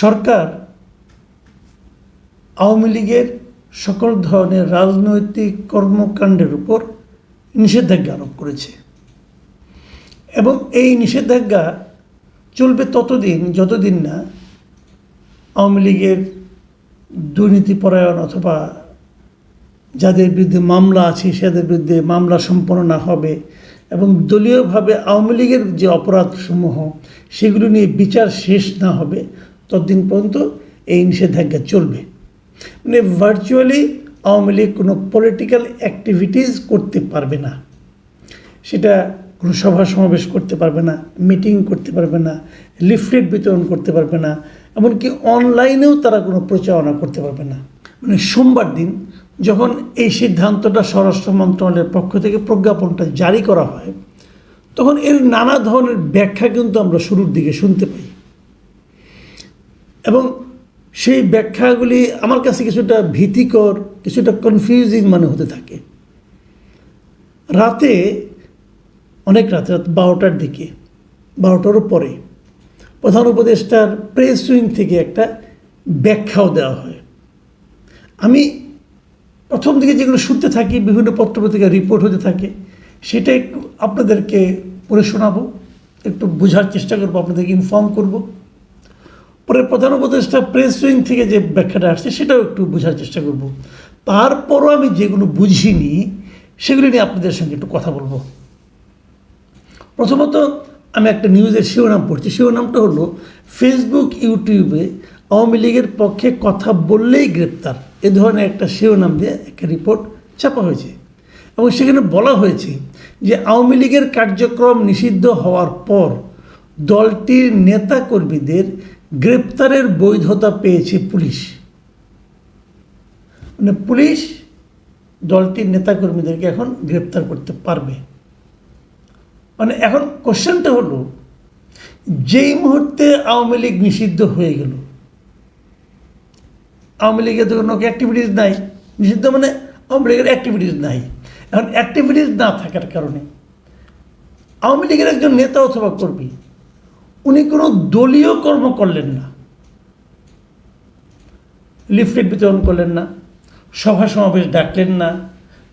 সরকার আওয়ামী লীগের সকল ধরনের রাজনৈতিক কর্মকাণ্ডের উপর নিষেধাজ্ঞা আরোপ করেছে। এবং এই নিষেধাজ্ঞা চলবে ততদিন, যতদিন না আওয়ামী লীগের দুর্নীতিপরায়ণ অথবা যাদের বিরুদ্ধে মামলা আছে সেদের বিরুদ্ধে মামলা সম্পন্ন না হবে এবং দলীয়ভাবে আওয়ামী লীগের যে অপরাধসমূহ, সেগুলো নিয়ে বিচার শেষ না হবে ততদিন পর্যন্ত এই নিষেধাজ্ঞা চলবে। মানে ভার্চুয়ালি আওয়ামী লীগ কোনো পলিটিক্যাল অ্যাক্টিভিটিস করতে পারবে না। সেটা কোনো সভা সমাবেশ করতে পারবে না মিটিং করতে পারবে না লিফলেট বিতরণ করতে পারবে না, এমনকি অনলাইনেও তারা কোনো প্রচারণা করতে পারবে না। মানে সোমবার দিন যখন এই সিদ্ধান্তটা স্বরাষ্ট্র মন্ত্রণালয়ের পক্ষ থেকে প্রজ্ঞাপনটা জারি করা হয়, তখন এর নানা ধরনের ব্যাখ্যা কিন্তু আমরা শুরুর দিকে শুনতে পাই। এবং সেই ব্যাখ্যাগুলি আমার কাছে কিছুটা ভীতিকর, কিছুটা কনফিউজিং মানে হতে থাকে। রাতে, অনেক রাতে, রাত বারোটার দিকে বারোটারও পরে প্রধান উপদেষ্টার প্রেস উইং থেকে একটা ব্যাখ্যাও দেওয়া হয়। আমি প্রথম দিকে যেগুলো শুনতে থাকি, বিভিন্ন পত্রপত্রিকা রিপোর্ট হতে থাকে, সেটা একটু আপনাদেরকে পড়ে শোনাবো, একটু বোঝার চেষ্টা করব, আপনাদেরকে ইনফর্ম করব। পরে প্রধান উপদেষ্টা প্রেস উইং থেকে যে ব্যাখ্যাটা আসছে, সেটাও একটু বোঝার চেষ্টা করব। তারপরও আমি যেগুলো বুঝিনি, সেগুলি নিয়ে আপনাদের সঙ্গে একটু কথা বলব। প্রথমত, আমি একটা নিউজের শিরোনাম পড়ছি। শিরোনামটা হলো, ফেসবুক, ইউটিউবে আওয়ামী লীগের পক্ষে কথা বললেই গ্রেপ্তার। এ ধরনের একটা শিরোনাম দিয়ে একটা রিপোর্ট ছাপা হয়েছে। এবং সেখানে বলা হয়েছে যে, আওয়ামী লীগের কার্যক্রম নিষিদ্ধ হওয়ার পর দলটির নেতাকর্মীদের গ্রেপ্তারের বৈধতা পেয়েছে পুলিশ। মানে পুলিশ দলটির নেতাকর্মীদেরকে এখন গ্রেপ্তার করতে পারবে। মানে এখন কোশ্চেনটা হলো, যেই মুহূর্তে আওয়ামী লীগ নিষিদ্ধ হয়ে গেল, আওয়ামী লীগের তো কোনো অ্যাক্টিভিটিস নাই। নিষিদ্ধ মানে আওয়ামী লীগের অ্যাক্টিভিটিস নাই। এখন অ্যাক্টিভিটিস না থাকার কারণে আওয়ামী লীগের একজন নেতা অথবা কর্মী উনি কোনো দলীয় কর্ম করলেন না। লিফলেট বিতরণ করলেন না, সভা সমাবেশ ডাকলেন না,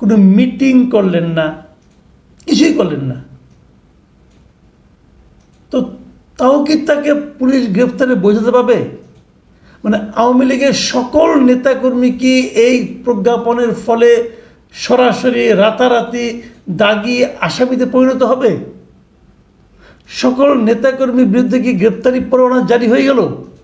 কোনো মিটিং করলেন না, কিছুই করলেন না। তো তাও কি তাকে পুলিশ গ্রেফতারে বোঝাতে পাবে মানে আওয়ামী লীগের সকল নেতাকর্মী কি এই প্রজ্ঞাপনের ফলে সরাসরি রাতারাতি দাগি আসামিতে পরিণত হবে? সকল নেতাকর্মীর বিরুদ্ধে কি গ্রেপ্তারি পরোয়ানা জারি হয়ে গেল?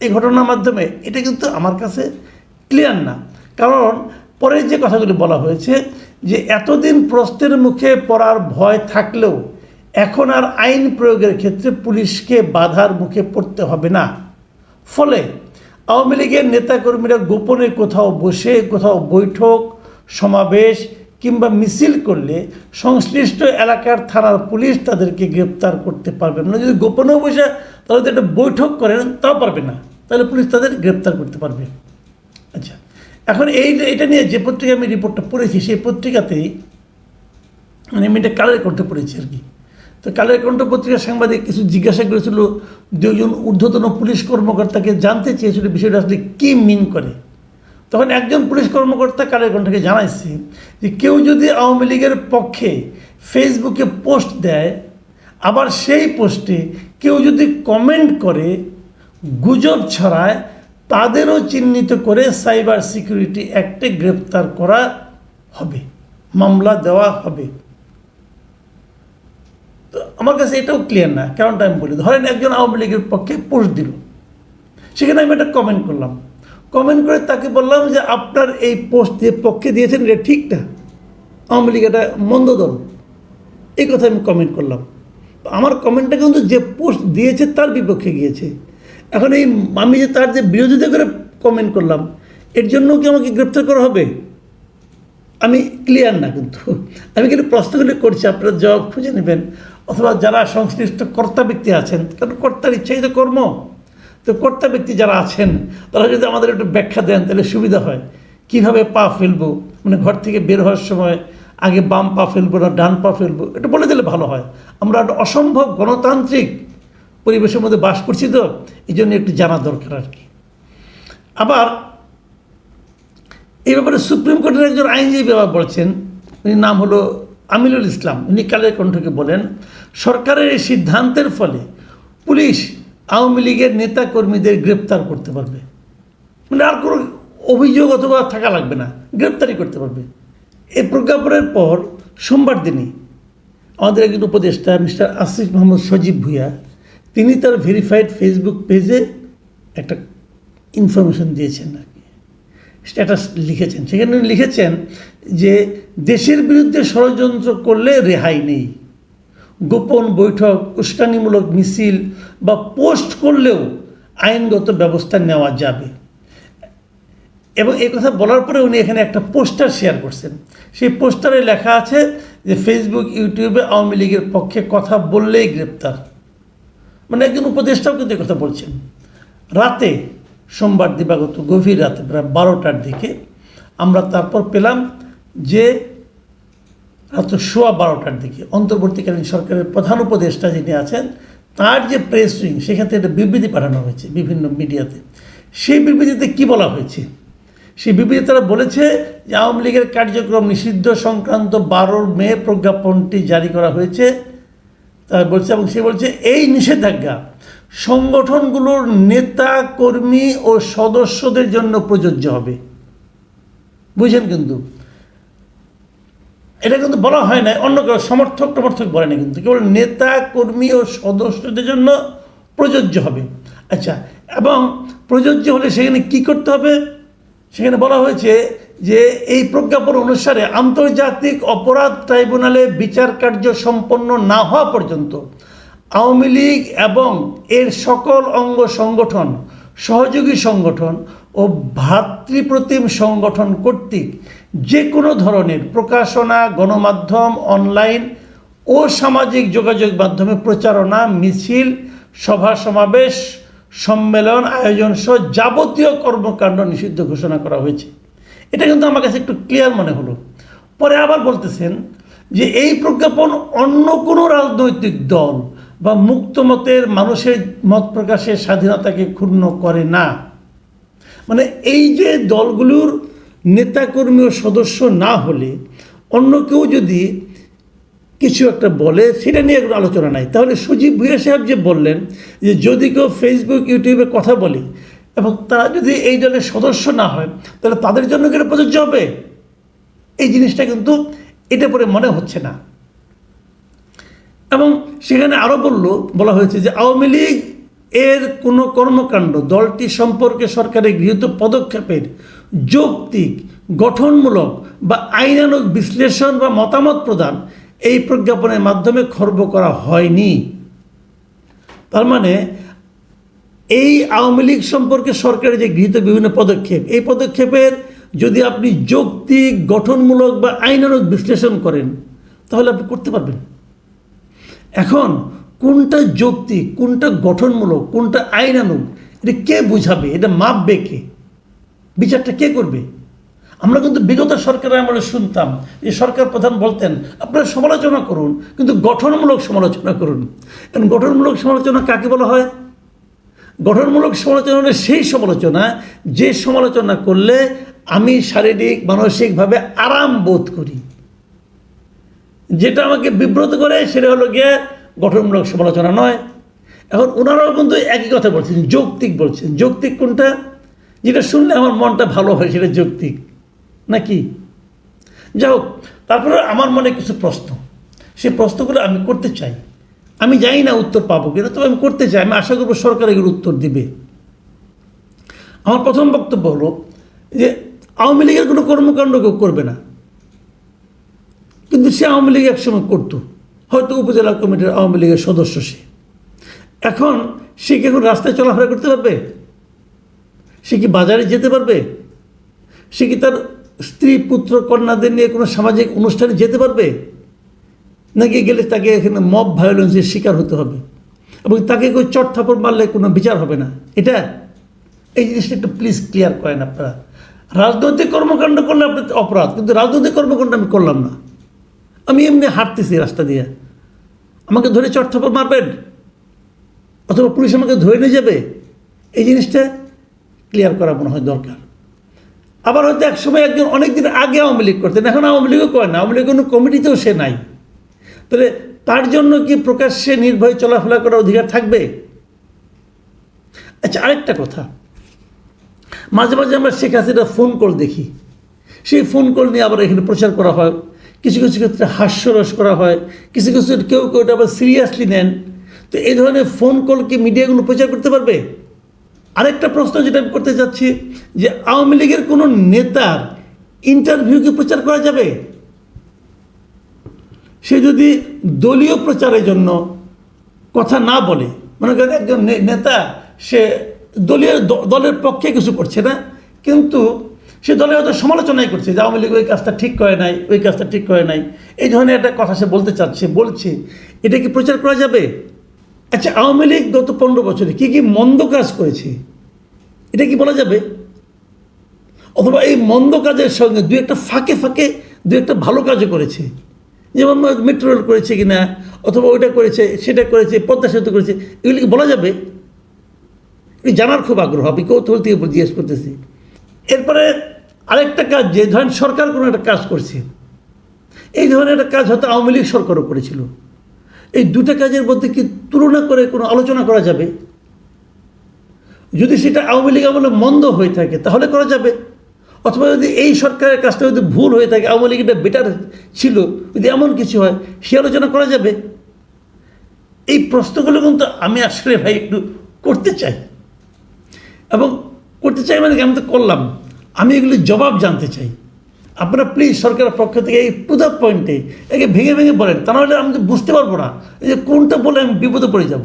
এই ঘটনার মাধ্যমে এটা কিন্তু আমার কাছে ক্লিয়ার না। কারণ পরে যে কথাগুলি বলা হয়েছে যে এতদিন প্রশ্নের মুখে পড়ার ভয় থাকলেও এখন আর আইন প্রয়োগের ক্ষেত্রে পুলিশকে বাধার মুখে পড়তে হবে না। ফলে আওয়ামী লীগের নেতাকর্মীরা গোপনে কোথাও বসে, কোথাও বৈঠক, সমাবেশ কিংবা মিছিল করলে সংশ্লিষ্ট এলাকার থানার পুলিশ তাদেরকে গ্রেপ্তার করতে পারবে না। যদি গোপনেও বসে তাহলে যদি একটা বৈঠক করেন, তাও পারবে না। তাহলে পুলিশ তাদের গ্রেপ্তার করতে পারবে। আচ্ছা এখন এই এটা নিয়ে যে পত্রিকা আমি রিপোর্টটা পড়েছি, সেই পত্রিকাতেই মানে আমি এটা কালের কণ্ঠে পড়েছি আর কি। তো কালের কণ্ঠ পত্রিকার সাংবাদিক কিছু জিজ্ঞাসা করেছিল, দুজন ঊর্ধ্বতন পুলিশ কর্মকর্তাকে জানতে চেয়েছিল, বিষয়টা আসলে কী মিন করে? তখন একজন পুলিশ কর্মকর্তা কালের কণ্ঠকে জানাইছে যে কেউ যদি আওয়ামী লীগের পক্ষে ফেসবুকে পোস্ট দেয়, আবার সেই পোস্টে কেউ যদি কমেন্ট করে, গুজব ছড়ায়, তাদেরও চিহ্নিত করে সাইবার সিকিউরিটি অ্যাক্টে গ্রেপ্তার করা হবে, মামলা দেওয়া হবে। তো আমার কাছে এটাও ক্লিয়ার না কারণটা আমি বলি, ধরেন একজন আওয়ামী লীগের পক্ষে পোস্ট দিল, সেখানে আমি একটা কমেন্ট করলাম। কমেন্ট করে তাকে বললাম যে, আপনার এই পোস্ট যে পক্ষে দিয়েছেন, এটা ঠিক না। আওয়ামী লীগ এটা মন্দ দল। এই কথা আমি কমেন্ট করলাম। আমার কমেন্টটা কিন্তু যে পোস্ট দিয়েছে, তার বিপক্ষে গিয়েছে। এখন এই আমি যে তার যে বিরোধিতা করে কমেন্ট করলাম, এর জন্য কি আমাকে গ্রেপ্তার করা হবে? আমি ক্লিয়ার না কিন্তু। আমি কিন্তু প্রশ্নগুলি করছি, আপনারা জবাব খুঁজে নেবেন। অথবা যারা সংশ্লিষ্ট কর্তা ব্যক্তি আছেন, কারণ কর্তার ইচ্ছাই তো কর্ম। তো কর্তা ব্যক্তি যারা আছেন, তারা যদি আমাদের একটু ব্যাখ্যা দেন, তাহলে সুবিধা হয়। কীভাবে পা ফেলব? মানে ঘর থেকে বের হওয়ার সময় আগে বাম পা ফেলব না, ডান পা ফেলব? এটা বলে দিলে ভালো হয়। আমরা একটা অসম্ভব গণতান্ত্রিক পরিবেশের মধ্যে বাস করছি তো, এই জন্য একটু জানা দরকার আর কি। আবার, এই ব্যাপারে সুপ্রিম কোর্টের একজন আইনজীবী ব্যাপার বলছেন, উনি নাম হলো আমিনুল ইসলাম। উনি কালের কণ্ঠকে বলেন, সরকারের এই সিদ্ধান্তের ফলে পুলিশ আওয়ামী লীগের নেতা কর্মীদের গ্রেপ্তার করতে পারবে। মানে আর কোনো অভিযোগ অথবা থাকা লাগবে না গ্রেপ্তারি করতে পারবে। এই প্রজ্ঞাপনের পর সোমবার দিনই আমাদের একজন উপদেষ্টা, মিস্টার আসিফ মোহাম্মদ সজীব ভুইয়া, তিনি তার ভেরিফাইড ফেসবুক পেজে একটা ইনফরমেশন দিয়েছেন আর কি। স্ট্যাটাস লিখেছেন। সেখানে লিখেছেন যে, দেশের বিরুদ্ধে ষড়যন্ত্র করলে রেহাই নেই। গোপন বৈঠক, উস্কানিমূলক মিছিল বা পোস্ট করলেও আইনগত ব্যবস্থা নেওয়া যাবে। এবং এই কথা বলার পরে উনি এখানে একটা পোস্টার শেয়ার করছেন। সেই পোস্টারে লেখা আছে যে, ফেসবুক, ইউটিউবে আওয়ামী লীগের পক্ষে কথা বললেই গ্রেপ্তার। মানে একজন উপদেষ্টাও কিন্তু কথা বলছেন। রাতে, সোমবার দিবাগত গভীর রাতে প্রায় বারোটার দিকে আমরা তারপর পেলাম যে রাত সোয়া বারোটার দিকে অন্তর্বর্তীকালীন সরকারের প্রধান উপদেষ্টা যিনি আছেন, তার যে প্রেস উইং থেকে একটা বিবৃতি পাঠানো হয়েছে বিভিন্ন মিডিয়াতে। সেই বিবৃতিতে কি বলা হয়েছে? সেই বিবৃতি তারা বলেছে যে আওয়ামী লীগের কার্যক্রম নিষিদ্ধ সংক্রান্ত বারোর মে প্রজ্ঞাপনটি জারি করা হয়েছে। তারা বলছে এবং সে বলছে, এই নিষেধাজ্ঞা সংগঠনগুলোর নেতা, কর্মী ও সদস্যদের জন্য প্রযোজ্য হবে। বুঝেন কিন্তু এটা কিন্তু বলা হয় না, অন্য কেউ সমর্থক টমর্থক বলে না কিন্তু, কেবল নেতা, কর্মী ও সদস্যদের জন্য প্রযোজ্য হবে। আচ্ছা এবং প্রযোজ্য হলে সেখানে কি করতে হবে? সেখানে বলা হয়েছে যে এই প্রজ্ঞাপন অনুসারে আন্তর্জাতিক অপরাধ ট্রাইব্যুনালে বিচার কার্য সম্পন্ন না হওয়া পর্যন্ত আওয়ামী লীগ এবং এর সকল অঙ্গ সংগঠন, সহযোগী সংগঠন ও ভ্রাতৃপ্রতিম সংগঠন কর্তৃক যে কোনো ধরনের প্রকাশনা, গণমাধ্যম অনলাইন ও সামাজিক যোগাযোগ মাধ্যমে প্রচারণা, মিছিল, সভা সমাবেশ, সম্মেলন, আয়োজন সহ যাবতীয় কর্মকাণ্ড নিষিদ্ধ ঘোষণা করা হয়েছে। এটা কিন্তু আমার কাছে একটু ক্লিয়ার মনে হলো। পরে আবার বলতেছেন যে এই প্রজ্ঞাপন অন্য কোনো রাজনৈতিক দল বা মুক্তমতের মানুষের মত প্রকাশের স্বাধীনতাকে ক্ষুণ্ণ করে না। মানে এই যে দলগুলোর নেতাকর্মী ও সদস্য না হলে অন্য কেউ যদি কিছু একটা বলে, সেটা নিয়ে কোনো আলোচনা নাই। তাহলে সুজীব ভুইয়া সাহেব যে বললেন যে যদি কেউ ফেসবুক ইউটিউবে কথা বলে এবং তারা যদি এই দলের সদস্য না হয়, তাহলে তাদের জন্য কি প্রযোজ্য হবে? এই জিনিসটা কিন্তু এটা পরে মনে হচ্ছে না। এবং সেখানে আরও বলল, বলা হয়েছে যে আওয়ামী লীগ এর কোনো কর্মকাণ্ড দলটি সম্পর্কে সরকারের গৃহীত পদক্ষেপের যৌক্তিক, গঠনমূলক বা আইনানুগ বিশ্লেষণ বা মতামত প্রদান এই প্রজ্ঞাপনের মাধ্যমে খর্ব করা হয়নি। তার মানে এই আওয়ামী লীগ সম্পর্কে সরকারের যে গৃহীত বিভিন্ন পদক্ষেপ, এই পদক্ষেপের যদি আপনি যৌক্তিক, গঠনমূলক বা আইনানুগ বিশ্লেষণ করেন, তাহলে আপনি করতে পারবেন। এখন, কোনটা যৌক্তিক, কোনটা গঠনমূলক, কোনটা আইনানুগ, এটা কে বুঝাবে, এটা মাপবে কে? বিচারটা কে করবে? আমরা কিন্তু বিগত সরকারের আমলে শুনতাম যে সরকার প্রধান বলতেন, আপনারা সমালোচনা করুন, কিন্তু গঠনমূলক সমালোচনা করুন। কারণ গঠনমূলক সমালোচনা কাকে বলা হয়? গঠনমূলক সমালোচনা হলে সেই সমালোচনা, যে সমালোচনা করলে আমি শারীরিক, মানসিকভাবে আরাম বোধ করি। যেটা আমাকে বিব্রত করে সেটা হলো গিয়ে গঠনমূলক সমালোচনা নয়। এখন ওনারাও কিন্তু একই কথা বলছেন, যৌক্তিক বলছেন। যৌক্তিক কোনটা? যেটা শুনলে আমার মনটা ভালো হয়, সেটা যৌক্তিক। নাকি? যাই হোক, তারপরে আমার মনে কিছু প্রশ্ন। সেই প্রশ্নগুলো আমি করতে চাই। আমি জানি না উত্তর পাবো কিনা, তবে আমি করতে চাই। আমি আশা করব সরকার এগুলো উত্তর দিবে। আমার প্রথম বক্তব্য হলো যে, আওয়ামী লীগের কোনো কর্মকাণ্ড কেউ করবে না। কিন্তু সে আওয়ামী লীগ একসময় করতো। হয়তো উপজেলা কমিটির আওয়ামী লীগের সদস্য সে। এখন সে কি এখন রাস্তায় চলাফেরা করতে পারবে? সে কি বাজারে যেতে পারবে? সে কি তার স্ত্রী, পুত্র, কন্যাদের নিয়ে কোনো সামাজিক অনুষ্ঠানে যেতে পারবে? নাকি গেলে তাকে এখানে মব ভায়োলেন্সের শিকার হতে হবে? এবং তাকে কেউ চট থাপড় মারলে কোনো বিচার হবে না? এটা, এই জিনিসটা একটু প্লিজ ক্লিয়ার করেন আপনারা। রাজনৈতিক কর্মকাণ্ড করলে আপনি অপরাধ, কিন্তু রাজনৈতিক কর্মকাণ্ড আমি করলাম না। আমি এমনি হাঁটতেছি রাস্তা দিয়ে। আমাকে ধরে চট থাপড় মারবেন? অথবা পুলিশ আমাকে ধরে নিয়ে যাবে? এই জিনিসটা ক্লিয়ার করা মনে হয় দরকার। আবার হয়তো এক সময় একজন অনেকদিন আগে আওয়ামী লীগ করতেন, এখন আওয়ামী লীগও করে না, আওয়ামী লীগ কোনো কমিটিতেও সে নাই। তাহলে তার জন্য কি প্রকাশ্যে নির্ভয়ে চলাফেরা করার অধিকার থাকবে? আচ্ছা আরেকটা কথা। মাঝে মাঝে আমরা শেখ হাসিনার ফোন কল দেখি। সেই ফোন কল নিয়ে আবার এখানে প্রচার করা হয়। কিছু কিছু ক্ষেত্রে হাস্যরস করা হয়। কিছু কিছু কেউ কেউ আবার সিরিয়াসলি নেন। তো এই ধরনের ফোন কল কি মিডিয়াগুলো প্রচার করতে পারবে? আরেকটা প্রশ্ন যেটা আমি করতে চাচ্ছি যে আওয়ামী লীগের কোনো নেতার ইন্টারভিউ কি প্রচার করা যাবে? সে যদি দলীয় প্রচারের জন্য কথা না বলে, মনে করেন একজন নেতা, সে দলীয় দলের পক্ষে কিছু করছে না, কিন্তু সে দলের হয়তো সমালোচনাই করছে যে আওয়ামী লীগ ওই কাজটা ঠিক করে নাই, ওই কাজটা ঠিক করে নাই। এই ধরনের একটা কথা সে বলতে চাচ্ছে, বলছে। এটা কি প্রচার করা যাবে? আচ্ছা আওয়ামী লীগ গত পনেরো বছরে কী কী মন্দ কাজ করেছে? এটা কি বলা যাবে? অথবা এই মন্দ কাজের সঙ্গে দু একটা ফাঁকে ফাঁকে দু একটা ভালো কাজও করেছে। যেমন মেট্রো রেল করেছে কি না অথবা ওইটা করেছে, সেটা করেছে, পদ্মা সেতু করেছে, এগুলি কি বলা যাবে? এগুলি জানার খুব আগ্রহ, আমি কৌতূহল থেকে জিজ্ঞেস করতেছি। এরপরে আরেকটা কাজ, যে ধরেন সরকার কোনো একটা কাজ করছে। এই ধরনের একটা কাজ হয়তো আওয়ামী লীগ সরকারও করেছিল। এই দুটো কাজের মধ্যে কি তুলনা করে কোনো আলোচনা করা যাবে? যদি সেটা আওয়ামী লীগ আমলে মন্দ হয়ে থাকে, তাহলে করা যাবে। অথবা যদি এই সরকারের কাজটা যদি ভুল হয়ে থাকে, আওয়ামী লীগটা বেটার ছিল, যদি এমন কিছু হয়, সে আলোচনা করা যাবে। এই প্রশ্নগুলো কিন্তু আমি আসলে ভাই একটু করতে চাই। এবং করতে চাই মানে আমি তো করলাম। আমি এগুলির জবাব জানতে চাই। আপনারা প্লিজ সরকারের পক্ষ থেকে এই পুদা পয়েন্টে একে ভেঙে ভেঙে বলেন। তা নাহলে আমি তো বুঝতে পারব না এই যে কোনটা বলে আমি বিপদে পড়ে যাব।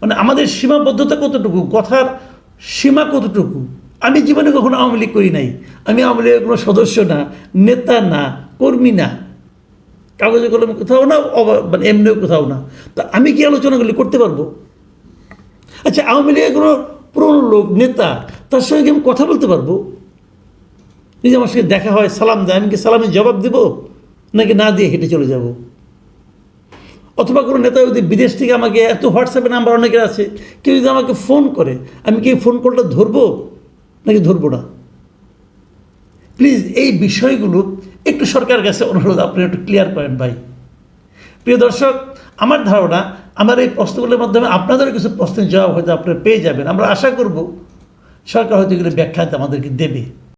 মানে আমাদের সীমাবদ্ধতা কতটুকু? কথার সীমা কতটুকু? আমি জীবনে কখনো আওয়ামী লীগ করি নাই। আমি আওয়ামী লীগের কোনো সদস্য না, নেতা না, কর্মী না। কাগজে কলমে কোথাও না মানে এমনিও কোথাও না। তা আমি কি আলোচনাগুলি করতে পারব? আচ্ছা আওয়ামী লীগের কোনো পুরনো লোক, নেতা, তার সঙ্গে আমি কথা বলতে পারব? যদি আমার সঙ্গে দেখা হয়, সালাম দেয়, আমি কি সালামের জবাব দেব? নাকি না দিয়ে হেঁটে চলে যাব? অথবা কোনো নেতা যদি বিদেশ থেকে আমাকে, এত হোয়াটসঅ্যাপে নাম্বার অনেকের আছে, কেউ যদি আমাকে ফোন করে, আমি কি ফোন কলটা ধরবো? নাকি ধরবো না? প্লিজ এই বিষয়গুলো একটু সরকারের কাছে অনুরোধ, আপনি একটু ক্লিয়ার করেন ভাই। প্রিয় দর্শক, আমার ধারণা, আমার এই প্রশ্নগুলোর মাধ্যমে আপনাদেরও কিছু প্রশ্নের জবাব হয়তো আপনারা পেয়ে যাবেন। আমরা আশা করব, সরকার হয়তো এগুলো ব্যাখ্যাতে আমাদেরকে দেবে।